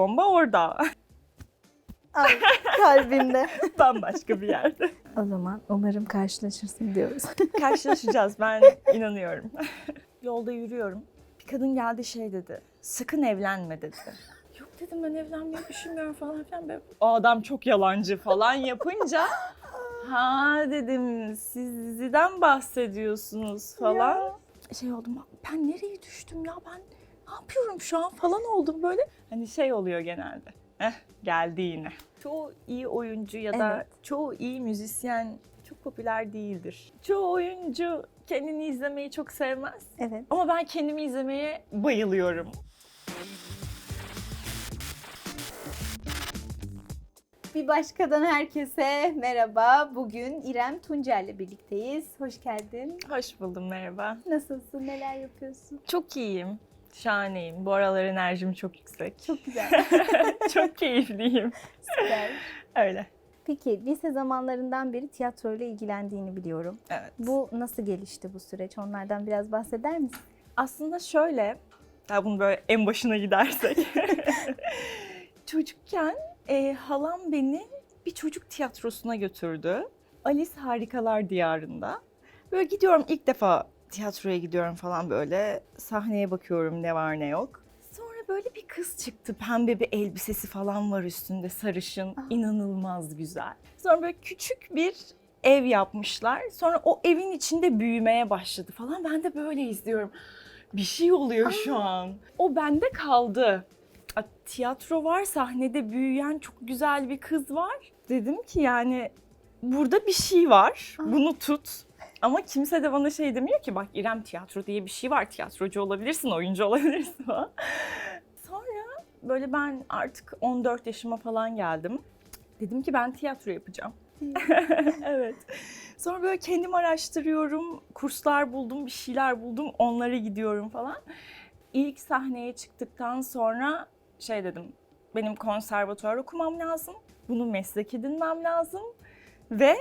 bomba orada. Ay, kalbimde. Bambaşka bir yerde. o zaman umarım karşılaşırsın diyoruz. Karşılaşacağız ben inanıyorum. Yolda yürüyorum. Bir kadın geldi şey dedi. Sakın evlenme dedi. Yok dedim ben evlenmeyi düşünmüyorum falan filan. Böyle, o adam çok yalancı falan yapınca ha dedim siz diziden bahsediyorsunuz falan. Şey oldum ben nereye düştüm ya ben ne yapıyorum şu an falan oldum böyle. Hani şey oluyor genelde. Heh geldi yine. Çoğu iyi oyuncu ya da Evet. çoğu iyi müzisyen çok popüler değildir. Çoğu oyuncu kendini izlemeyi çok sevmez. Evet. Ama ben kendimi izlemeye bayılıyorum. Bir başkadan herkese merhaba. Bugün İrem Tuncer'le birlikteyiz. Hoş geldin. Hoş buldum merhaba. Nasılsın? Neler yapıyorsun? Çok iyiyim. Şahaneyim. Bu aralar enerjim çok yüksek. Çok güzel. çok keyifliyim. Süper. Öyle. Peki lise zamanlarından beri tiyatroyla ilgilendiğini biliyorum. Evet. Bu nasıl gelişti bu süreç? Onlardan biraz bahseder misin? Aslında şöyle, ya bunu böyle en başına gidersek. Çocukken e, halam beni bir çocuk tiyatrosuna götürdü. Alice Harikalar Diyarı'nda. Böyle gidiyorum ilk defa tiyatroya gidiyorum falan böyle. Sahneye bakıyorum ne var ne yok. Sonra böyle bir kız çıktı. Pembe bir elbisesi falan var üstünde sarışın. inanılmaz güzel. Sonra böyle küçük bir ev yapmışlar. Sonra o evin içinde büyümeye başladı falan. Ben de böyle izliyorum. Bir şey oluyor şu an. O bende kaldı. A, Tiyatro var, sahnede büyüyen çok güzel bir kız var. Dedim ki yani burada bir şey var. Aa. Bunu tut. Ama kimse de bana şey demiyor ki bak İrem tiyatro diye bir şey var. Tiyatrocu olabilirsin, oyuncu olabilirsin falan. Sonra böyle ben artık 14 yaşıma falan geldim. Dedim ki ben tiyatro yapacağım. evet. Sonra böyle kendim araştırıyorum, kurslar buldum, bir şeyler buldum, onlara gidiyorum falan. İlk sahneye çıktıktan sonra şey dedim, benim konservatuvar okumam lazım, bunu meslek edinmem lazım ve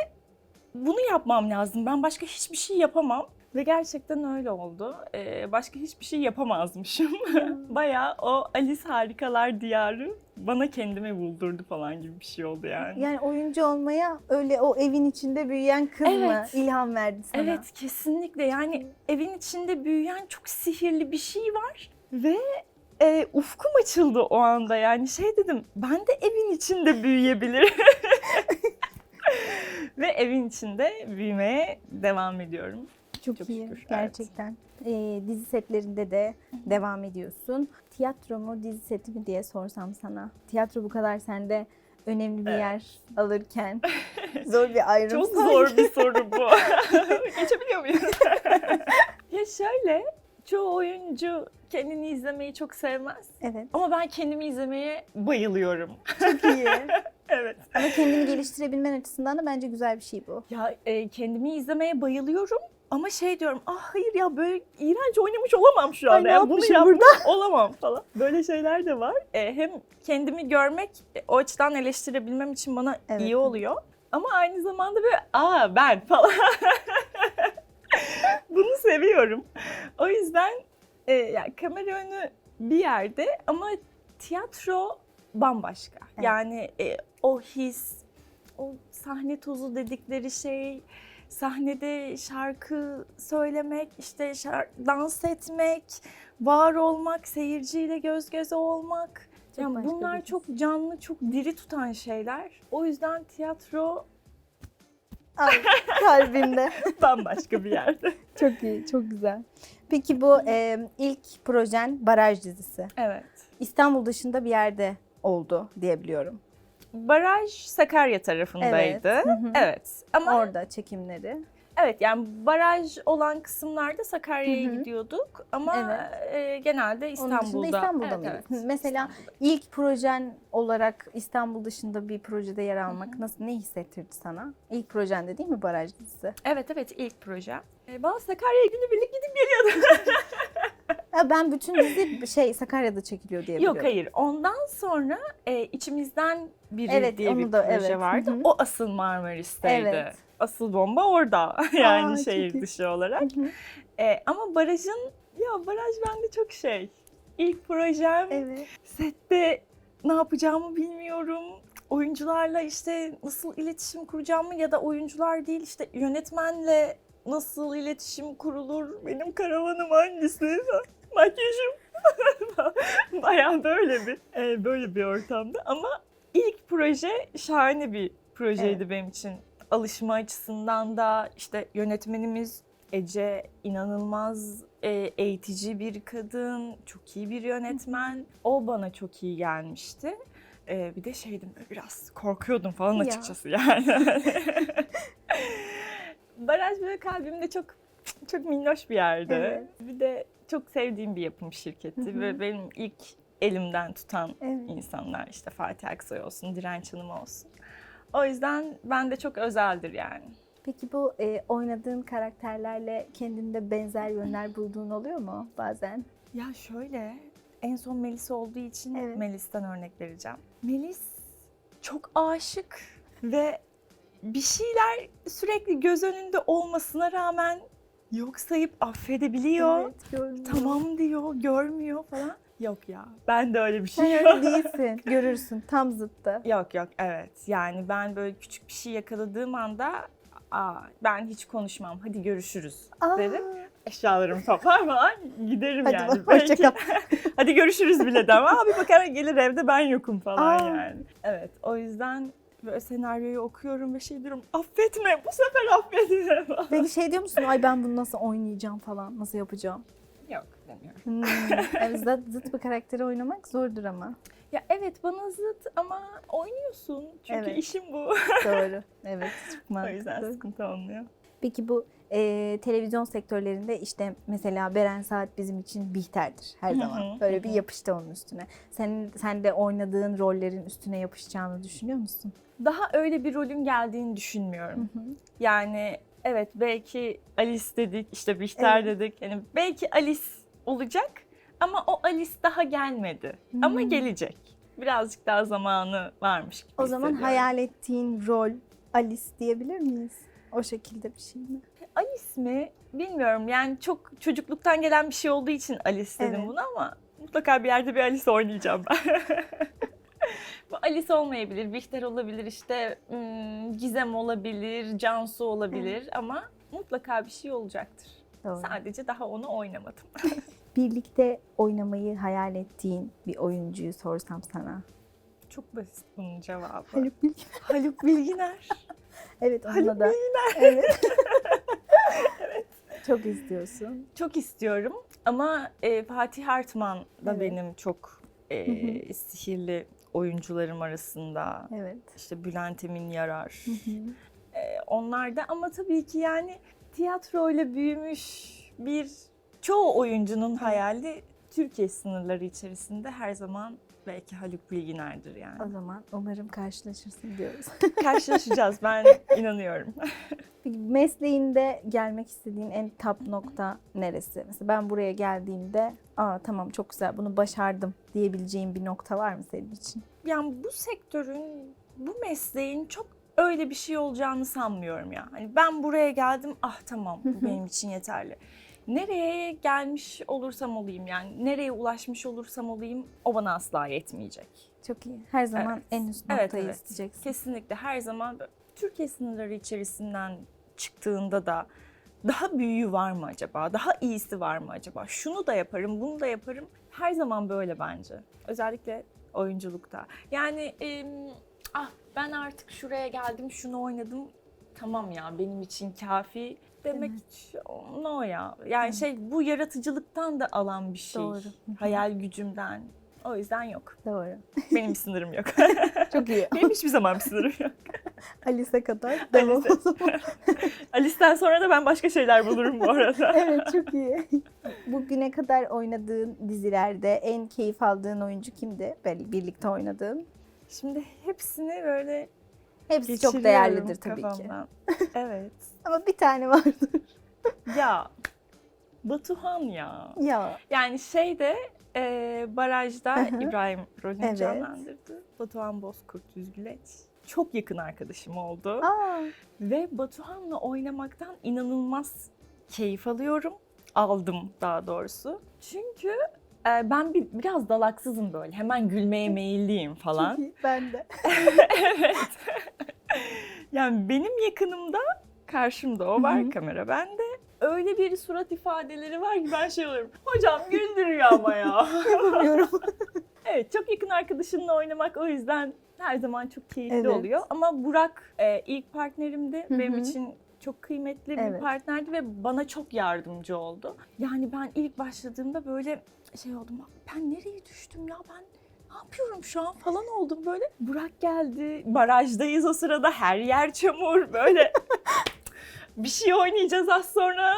bunu yapmam lazım. Ben başka hiçbir şey yapamam. Ve gerçekten öyle oldu. Ee, başka hiçbir şey yapamazmışım. Bayağı o Alice Harikalar Diyarı bana kendime buldurdu falan gibi bir şey oldu yani. Yani oyuncu olmaya öyle o evin içinde büyüyen kız mı Evet. ilham verdi sana? Evet kesinlikle yani evin içinde büyüyen çok sihirli bir şey var ve e, ufkum açıldı o anda yani şey dedim ben de evin içinde büyüyebilirim. ve evin içinde büyümeye devam ediyorum. Çok, Çok iyi şükür, evet. gerçekten. Ee, dizi setlerinde de devam ediyorsun. Tiyatro mu dizi seti mi diye sorsam sana. Tiyatro bu kadar sende önemli bir Evet. yer alırken zor bir ayrım. Çok sanki. zor bir soru bu. Geçebiliyor muyum? ya şöyle çoğu oyuncu kendini izlemeyi çok sevmez. Evet Ama ben kendimi izlemeye bayılıyorum. çok iyi. evet. Ama kendini geliştirebilmen açısından da bence güzel bir şey bu. Ya e, kendimi izlemeye bayılıyorum ama şey diyorum ah hayır ya böyle iğrenç oynamış olamam şu Ay, anda. ne Yani bunu yapmış olamam falan. Böyle şeyler de var. E, hem kendimi görmek e, o açıdan eleştirebilmem için bana Evet. iyi oluyor. Ama aynı zamanda böyle aa ben falan. bunu seviyorum. O yüzden e, yani kamera önü bir yerde ama tiyatro bambaşka. Evet. Yani e, o his, o sahne tozu dedikleri şey, sahnede şarkı söylemek, işte şar- dans etmek, var olmak, seyirciyle göz göze olmak. Çok Yani bunlar çok canlı, çok diri tutan şeyler. O yüzden tiyatro Ay, kalbimde. bambaşka bir yerde. çok iyi, çok güzel. Peki bu e, ilk projen Baraj dizisi. Evet. İstanbul dışında bir yerde oldu diyebiliyorum. Baraj Sakarya tarafındaydı. Evet, hı hı. Evet. Ama Orada çekimleri. Evet yani baraj olan kısımlarda Sakarya'ya Hı hı. gidiyorduk ama Evet. e, genelde Onun İstanbul'da. dışında İstanbul'da Evet, evet. Mesela İstanbul'da. ilk projen olarak İstanbul dışında bir projede yer almak nasıl ne hissettirdi sana? İlk projende değil mi Baraj dizisi? Evet evet ilk proje. E, ben Sakarya'ya günübirlik gidip geliyordum. Ya ben bütün dizi şey Sakarya'da çekiliyor diye biliyorum. Yok hayır. Ondan sonra e, içimizden biri Evet, diye bir onu da- proje evet. vardı. Hı hı. O asıl Marmaris'teydi. Evet. Asıl bomba orada yani Aa, şehir iyi. dışı olarak. Hı hı. E, ama barajın ya baraj bende çok şey. İlk projem Evet. sette ne yapacağımı bilmiyorum. Oyuncularla işte nasıl iletişim kuracağımı ya da oyuncular değil işte yönetmenle nasıl iletişim kurulur, benim karavanım hangisi, makyajım. Bayağı böyle bir e, böyle bir ortamda ama ilk proje şahane bir projeydi benim için. Alışma açısından da işte yönetmenimiz Ece inanılmaz e, eğitici bir kadın, çok iyi bir yönetmen. O bana çok iyi gelmişti. E, bir de şeydim biraz korkuyordum falan Ya. açıkçası yani. Baraj böyle kalbimde çok çok minnoş bir yerde. Evet. Bir de çok sevdiğim bir yapım şirketi ve benim ilk elimden tutan Evet. insanlar işte Fatih Aksoy olsun, Direnç Hanım olsun. O yüzden bende çok özeldir yani. Peki bu e, oynadığın karakterlerle kendinde benzer yönler bulduğun oluyor mu bazen? Ya şöyle, en son Melis olduğu için Evet. Melis'ten örnek vereceğim. Melis çok aşık ve bir şeyler sürekli göz önünde olmasına rağmen yok sayıp affedebiliyor. Evet, görünüyor. Tamam diyor, görmüyor falan. Yok ya, ben de öyle bir şey Sen öyle değilsin. Görürsün. Tam zıttı. Yok yok evet yani ben böyle küçük bir şey yakaladığım anda Aa, ben hiç konuşmam hadi görüşürüz Aa, derim. Eşyalarımı toplar falan giderim Hadi yani. bak, hoşça kal. hadi görüşürüz bile demem. Abi bakar gelir evde ben yokum falan Aa. yani. Evet o yüzden böyle senaryoyu okuyorum ve şey diyorum affetme bu sefer affetme falan. Peki şey diyor musun? Ay ben bunu nasıl oynayacağım falan. Nasıl yapacağım? Yok demiyorum. Hmm. Evet, zıt, zıt bir karakteri oynamak zordur ama. Ya evet bana zıt ama oynuyorsun. Çünkü Evet. işim bu. Doğru. Evet. Çok o yüzden mantıklı. sıkıntı olmuyor. Peki bu e, televizyon sektörlerinde işte mesela Beren Saat bizim için Bihter'dir her zaman. Böyle bir yapıştı onun üstüne. Sen, sen de oynadığın rollerin üstüne yapışacağını düşünüyor musun? Daha öyle bir rolün geldiğini düşünmüyorum. Yani evet belki Alice dedik, işte Bihter Evet. dedik. Yani belki Alice olacak ama o Alice daha gelmedi. Ama Hmm. gelecek. Birazcık daha zamanı varmış gibi O zaman hayal ettiğin rol Alice diyebilir miyiz? O şekilde bir şey mi? Alice mi? Bilmiyorum. Yani çok çocukluktan gelen bir şey olduğu için Alice dedim Evet. bunu ama mutlaka bir yerde bir Alice oynayacağım ben. Bu Alice olmayabilir, Bihter olabilir, işte hmm, Gizem olabilir, Cansu olabilir ama mutlaka bir şey olacaktır. Doğru. Sadece daha onu oynamadım. Birlikte oynamayı hayal ettiğin bir oyuncuyu sorsam sana. Çok basit bunun cevabı. Haluk Bilginer. Haluk Bilginer. Evet Haluk onunla da. Bilginer. Evet. Çok istiyorsun. Çok istiyorum ama e, Fatih Hartman da Evet. benim çok e, Hı sihirli oyuncularım arasında. Evet. İşte Bülent Emin Yarar. Hı hı. E, onlar da ama tabii ki yani tiyatroyla büyümüş bir çoğu oyuncunun hayali Türkiye sınırları içerisinde her zaman belki Haluk Bilginer'dir O yani. zaman umarım karşılaşırsın diyoruz. Karşılaşacağız ben inanıyorum. Peki mesleğinde gelmek istediğin en top nokta neresi? Mesela ben buraya geldiğimde aa tamam çok güzel bunu başardım diyebileceğin bir nokta var mı senin için? Yani bu sektörün, bu mesleğin çok öyle bir şey olacağını sanmıyorum ya. Hani ben buraya geldim, ah tamam bu benim için yeterli. Nereye gelmiş olursam olayım yani nereye ulaşmış olursam olayım o bana asla yetmeyecek. Çok iyi. Her zaman Evet. en üst Evet, noktayı evet. isteyeceksin. Kesinlikle her zaman Türkiye sınırları içerisinden çıktığında da daha büyüğü var mı acaba? Daha iyisi var mı acaba? Şunu da yaparım, bunu da yaparım. Her zaman böyle bence. Özellikle oyunculukta. Yani em, ah ben artık şuraya geldim, şunu oynadım. Tamam ya benim için kafi demek no ya. Yani Evet. şey bu yaratıcılıktan da alan bir şey. Doğru. Hı hı. Hayal gücümden. O yüzden yok. Doğru. Benim bir sınırım yok. Çok iyi. Benim hiçbir zaman bir sınırım yok. Alice'e kadar devam Alice. o zaman. Alice'den sonra da ben başka şeyler bulurum bu arada. evet çok iyi. Bugüne kadar oynadığın dizilerde en keyif aldığın oyuncu kimdi? Böyle birlikte oynadığın. Şimdi hepsini böyle Hepsi çok değerlidir tabii ki. kafamdan. evet. Ama bir tane vardır. Ya Batuhan ya. Ya Yani şeyde e, barajda. İbrahim rolünü Evet. canlandırdı. Batuhan Bozkurt Düzgüleç. Çok yakın arkadaşım oldu. Aa, Ve Batuhan'la oynamaktan inanılmaz keyif alıyorum. Aldım daha doğrusu. Çünkü Ee, ben bir, biraz dalaksızım böyle. Hemen gülmeye meyilliyim falan. Çok iyi, ben de. evet. yani benim yakınımda karşımda o var Hı hı. kamera bende. Öyle bir surat ifadeleri var ki ben şey oluyorum. Hocam güldürüyor ama ya. Yapamıyorum. evet çok yakın arkadaşımla oynamak o yüzden her zaman çok keyifli Evet. oluyor. Ama Burak e, ilk partnerimdi. Benim için çok kıymetli bir Evet. partnerdi ve bana çok yardımcı oldu. Yani ben ilk başladığımda böyle şey oldum. Ben nereye düştüm ya ben ne yapıyorum şu an falan oldum böyle. Burak geldi. Barajdayız o sırada. Her yer çamur böyle. bir şey oynayacağız az sonra.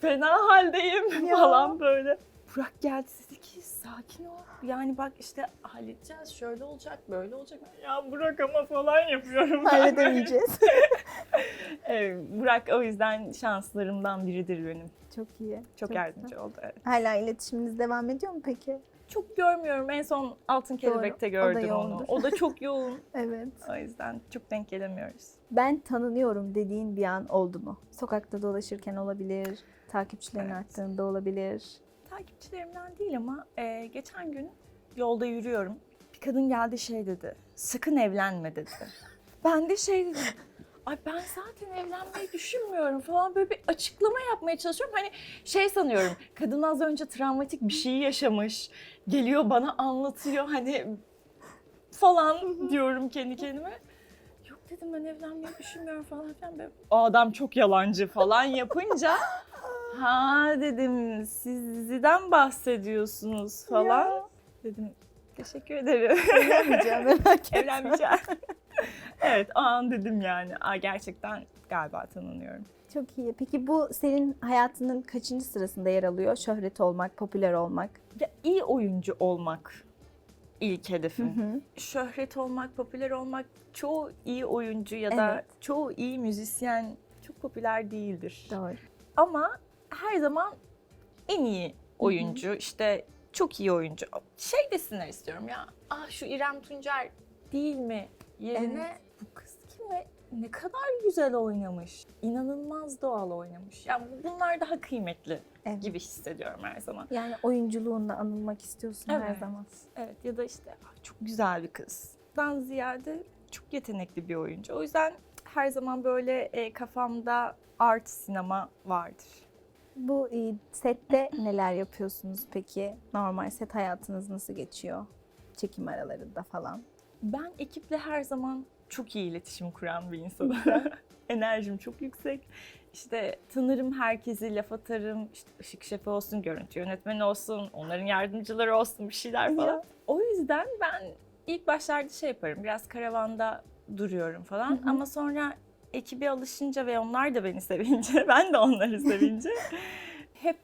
Fena haldeyim Ya. falan böyle. Burak geldi dedi ki sakin ol. Yani bak işte halledeceğiz. Şöyle olacak, böyle olacak. Ya Burak ama falan yapıyorum. Halledemeyeceğiz. Evet, Burak o yüzden şanslarımdan biridir benim. Çok iyi. Çok, güzel. yardımcı oldu. Evet. Hala iletişiminiz devam ediyor mu peki? Çok görmüyorum. En son Altın Kelebek'te Doğru, o gördüm onu. O da çok yoğun. Evet. O yüzden çok denk gelemiyoruz. Ben tanınıyorum dediğin bir an oldu mu? Sokakta dolaşırken olabilir, takipçilerin Evet. arttığında olabilir. Takipçilerimden değil ama e, geçen gün yolda yürüyorum. Bir kadın geldi şey dedi. Sakın evlenme dedi. Ben de şey dedim. Ay ben zaten evlenmeyi düşünmüyorum falan böyle bir açıklama yapmaya çalışıyorum. Hani şey sanıyorum kadın az önce travmatik bir şey yaşamış. Geliyor bana anlatıyor hani falan diyorum kendi kendime. Yok dedim ben evlenmeyi düşünmüyorum falan filan. Böyle, O adam çok yalancı falan yapınca ha dedim siz diziden bahsediyorsunuz falan. Ya. Dedim teşekkür ederim. Evlenmeyeceğim merak etme. Evlenmeyeceğim. evet o an dedim yani. Aa, gerçekten galiba tanınıyorum. Çok iyi. Peki bu senin hayatının kaçıncı sırasında yer alıyor? Şöhret olmak, popüler olmak. Ya, iyi oyuncu olmak ilk Hı hedefim. hı. Şöhret olmak, popüler olmak çoğu iyi oyuncu ya da Evet. çoğu iyi müzisyen çok popüler değildir. Doğru. Ama her zaman en iyi oyuncu, işte çok iyi oyuncu. Şey desinler istiyorum ya, ah şu İrem Tuncer değil mi yerine Evet. bu kız kim ve ne kadar güzel oynamış. İnanılmaz doğal oynamış. Yani bunlar daha kıymetli Evet. gibi hissediyorum her zaman. Yani oyunculuğunla anılmak istiyorsun her Evet. zaman. Evet ya da işte "Ah, çok güzel bir kız. Dan ziyade çok yetenekli bir oyuncu. O yüzden her zaman böyle e, kafamda art sinema vardır. Bu e, sette neler yapıyorsunuz peki? Normal set hayatınız nasıl geçiyor? Çekim aralarında falan. Ben ekiple her zaman çok iyi iletişim kuran bir insanım. Enerjim çok yüksek. İşte tanırım herkesi, laf atarım. İşte ışık şefi olsun, görüntü yönetmeni olsun, onların yardımcıları olsun bir şeyler falan. O yüzden ben ilk başlarda şey yaparım, biraz karavanda duruyorum falan. Hı hı. Ama sonra ekibe alışınca ve onlar da beni sevince, ben de onları sevince hep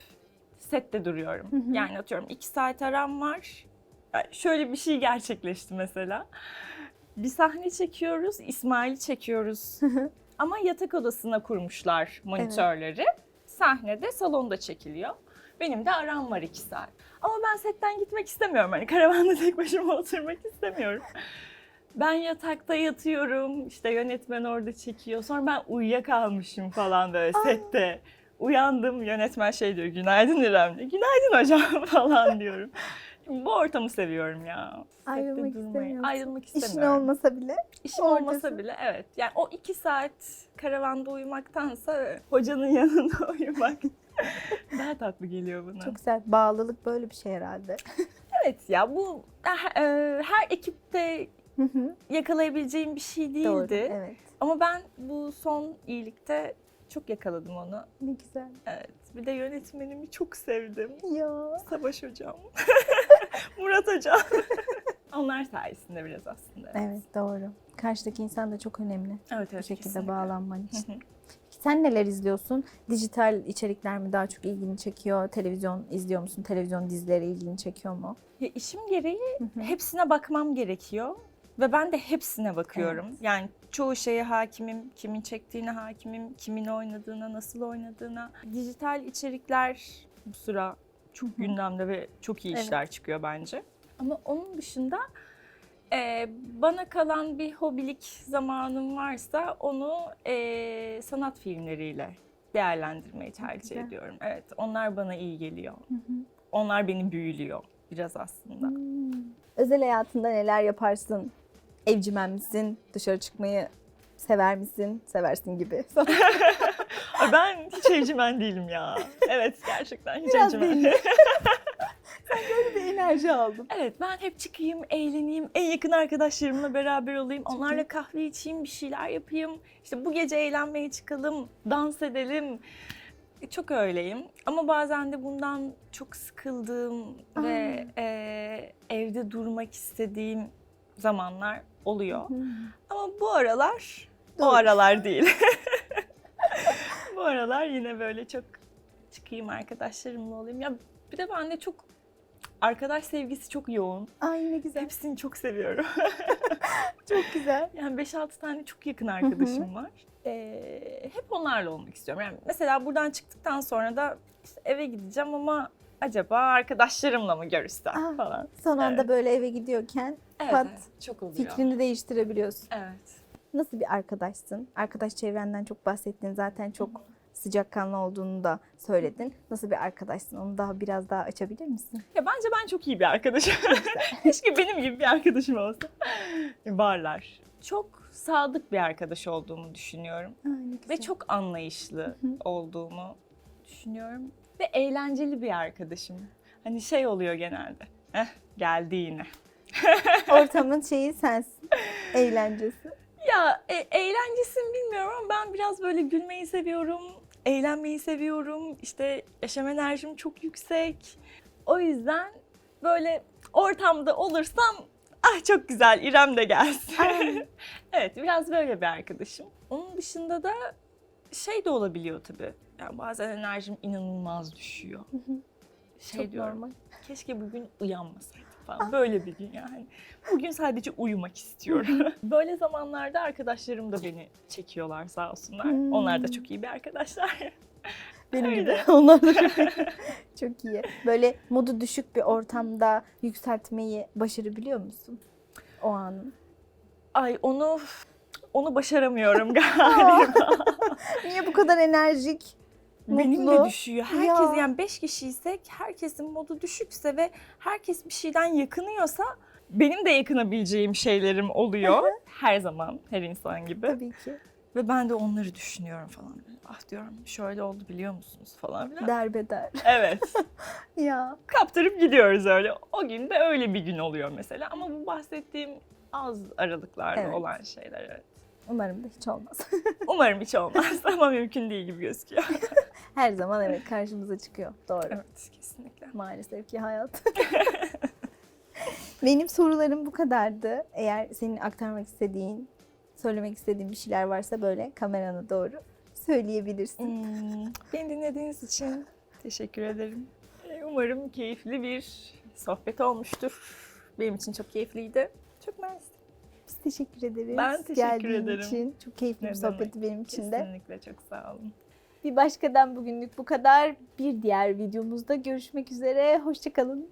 sette duruyorum. Yani atıyorum iki saat aram var. Yani Şöyle bir şey gerçekleşti mesela. Bir sahne çekiyoruz, İsmail'i çekiyoruz. Ama yatak odasına kurmuşlar monitörleri. Sahnede salonda çekiliyor. Benim de aram var iki saat. Ama ben setten gitmek istemiyorum. Hani karavanda tek başıma oturmak istemiyorum. Ben yatakta yatıyorum. İşte yönetmen orada çekiyor. Sonra ben uyuyakalmışım falan böyle sette. Uyandım yönetmen şey diyor günaydın İrem diyor. Günaydın hocam falan diyorum. Bu ortamı seviyorum ya. Sette Ayrılmak durmayı. istemiyorsun. Ayrılmak İşin istemiyorum. olmasa bile. İşim Oradasın. olmasa bile evet. Yani o iki saat karavanda uyumaktansa hocanın yanında uyumak daha tatlı geliyor bana. Çok güzel. Bağlılık böyle bir şey herhalde. Evet ya bu eh, e, her ekipte Hı hı. yakalayabileceğim bir şey değildi. Doğru. Evet. Ama ben bu son iyilikte çok yakaladım onu. Ne güzel. Evet. Bir de yönetmenimi çok sevdim. Ya. Savaş hocam. Murat hocam. Onlar sayesinde biraz aslında. Evet doğru. Karşıdaki insan da çok önemli. Evet Bu evet. şekilde kesinlikle. bağlanman için. Hı hı. Peki Sen neler izliyorsun? Dijital içerikler mi daha çok ilgini çekiyor? Televizyon izliyor musun? Televizyon dizileri ilgini çekiyor mu? Ya işim gereği Hı hı. hepsine bakmam gerekiyor ve ben de hepsine bakıyorum. Evet. Yani çoğu şeye hakimim, kimin çektiğine hakimim, kimin oynadığına, nasıl oynadığına. Dijital içerikler bu sıra çok gündemde ve çok iyi Evet. işler çıkıyor bence. Ama onun dışında e, bana kalan bir hobilik zamanım varsa onu e, sanat filmleriyle değerlendirmeyi tercih güzel. ediyorum. Evet, onlar bana iyi geliyor. Hı hı. Onlar beni büyülüyor. biraz aslında. Hmm. Özel hayatında neler yaparsın? Evcimen misin? Dışarı çıkmayı sever misin? Seversin gibi. Ay, ben hiç evcimen değilim ya. Evet gerçekten hiç Biraz evcimen değilim. bir enerji aldım. Evet ben hep çıkayım, eğleneyim, en yakın arkadaşlarımla beraber olayım, onlarla kahve içeyim, bir şeyler yapayım. İşte bu gece eğlenmeye çıkalım, dans edelim. E, Çok öyleyim ama bazen de bundan çok sıkıldığım ve e, evde durmak istediğim zamanlar oluyor. Ama bu aralar o Doğru. aralar değil. bu aralar yine böyle çok çıkayım arkadaşlarımla olayım. Ya bir de bende çok arkadaş sevgisi çok yoğun. Ay ne güzel. Hepsini çok seviyorum. Çok güzel. Yani 5-6 tane çok yakın arkadaşım var. Ee, hep onlarla olmak istiyorum. Yani mesela buradan çıktıktan sonra da işte eve gideceğim ama acaba arkadaşlarımla mı görüşsem Aa, falan. Son anda Evet. böyle eve gidiyorken Evet, Pat, evet, çok oluyor. fikrini değiştirebiliyorsun. Evet. Nasıl bir arkadaşsın? Arkadaş çevrenden çok bahsettin. Zaten çok sıcakkanlı olduğunu da söyledin. Nasıl bir arkadaşsın? Onu daha biraz daha açabilir misin? Ya bence ben çok iyi bir arkadaşım. Keşke benim gibi bir arkadaşım olsa. Varlar. Çok sadık bir arkadaş olduğumu düşünüyorum. Ay, ne güzel. Ve çok anlayışlı olduğumu düşünüyorum. Ve eğlenceli bir arkadaşım. Hani şey oluyor genelde. Eh geldi yine. Ortamın şeyi sensin. Eğlencesi. Ya e, eğlencesini bilmiyorum ama ben biraz böyle gülmeyi seviyorum. Eğlenmeyi seviyorum. İşte yaşam enerjim çok yüksek. O yüzden böyle ortamda olursam ah çok güzel İrem de gelsin. Evet biraz böyle bir arkadaşım. Onun dışında da şey de olabiliyor tabii. Yani bazen enerjim inanılmaz düşüyor. Şey çok diyorum. normal. Keşke bugün uyanmasaydım falan. Böyle bir gün yani. Bugün sadece uyumak istiyorum. Böyle zamanlarda arkadaşlarım da beni çekiyorlar sağ olsunlar. Hmm. Onlar da çok iyi bir arkadaşlar. Benim gibi. Onlar da çok, çok iyi. Böyle modu düşük bir ortamda yükseltmeyi başarabiliyor musun? O an. Ay onu onu başaramıyorum galiba. Niye bu kadar enerjik? Benim mutlu? de düşüyor. Herkes Ya. yani beş kişiysek herkesin modu düşükse ve herkes bir şeyden yakınıyorsa benim de yakınabileceğim şeylerim oluyor. her zaman her insan gibi. Tabii ki. Ve ben de onları düşünüyorum falan. Ah diyorum şöyle oldu biliyor musunuz falan filan. Derbeder. Evet. ya. Kaptırıp gidiyoruz öyle. O gün de öyle bir gün oluyor mesela. Ama bu bahsettiğim az aralıklarda Evet. olan şeyler evet. Umarım da hiç olmaz. Umarım hiç olmaz ama mümkün değil gibi gözüküyor. Her zaman evet karşımıza çıkıyor. Doğru. evet kesinlikle. Maalesef ki hayat. Benim sorularım bu kadardı. Eğer senin aktarmak istediğin, söylemek istediğin bir şeyler varsa böyle kamerana doğru söyleyebilirsin. Hmm, beni dinlediğiniz için teşekkür ederim. Ee, Umarım keyifli bir sohbet olmuştur. Benim için çok keyifliydi. Çok mersi. Biz teşekkür ederiz. Ben teşekkür Geldiğin ederim. için. Çok keyifli Ne bir sohbetti benim için de. Kesinlikle çok sağ olun. Bir başkadan bugünlük bu kadar. Bir diğer videomuzda görüşmek üzere. Hoşçakalın.